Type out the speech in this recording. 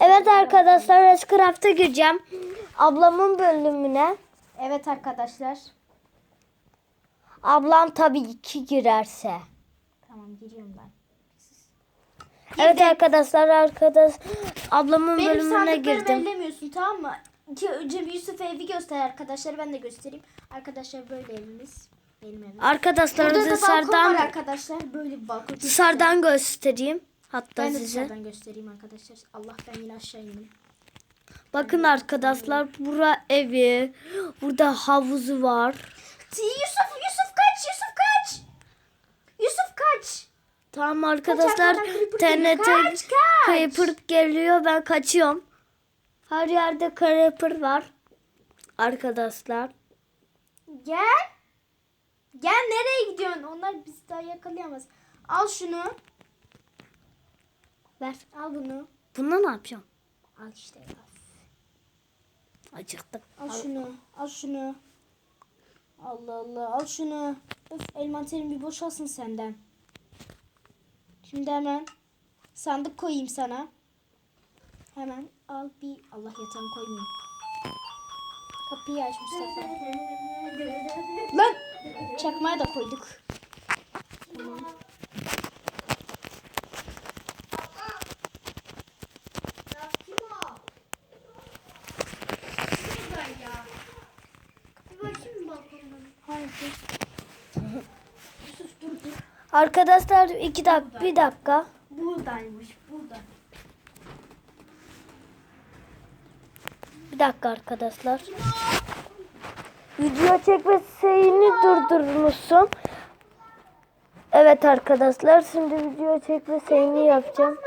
Evet arkadaşlar Restcraft'a gireceğim. Ablamın bölümüne. Evet arkadaşlar. Ablam tabii ki girerse. Tamam giriyorum ben. Evet arkadaşlar arkadaş ablamın Benim bölümüne girdim. bellemiyorsun tamam mı? Ki önce bir Yusuf evi göster arkadaşlar ben de göstereyim. Arkadaşlar böyle evimiz. Benim evim. Arkadaşlar Burada dışarıdan arkadaşlar. Böyle bir balkon. Dışarıdan göstereyim. Hatta Ben size. dışarıdan göstereyim arkadaşlar. Allah ben yine aşağı indim. Bakın arkadaşlar bura evi. Burada havuzu var. Yusuf Yusuf kaç Yusuf kaç. Yusuf kaç. Tamam arkadaşlar. TNT. Creeper geliyor ben kaçıyorum. Her yerde Creeper var. Arkadaşlar. Gel. Gel nereye gidiyorsun? Onlar bizi daha yakalayamaz. Al şunu. Ver. Al bunu. Bununla ne yapacağım? Al işte. Al. Acıktım. Al şunu. Al şunu. Allah Allah. Al şunu. Öf elmanterin bir boşalsın senden. Şimdi hemen sandık koyayım sana. Hemen al bir Allah yatağını koymayayım. Kapıyı aç Mustafa. Lan çakmaya da koyduk. Tamam. Yusuf dur dur. Arkadaşlar iki dakika bir dakika. Buradaymış burada. Bir dakika arkadaşlar. Video çekme şeyini durdurmuşsun. Evet arkadaşlar şimdi video çekme şeyini yapacağım.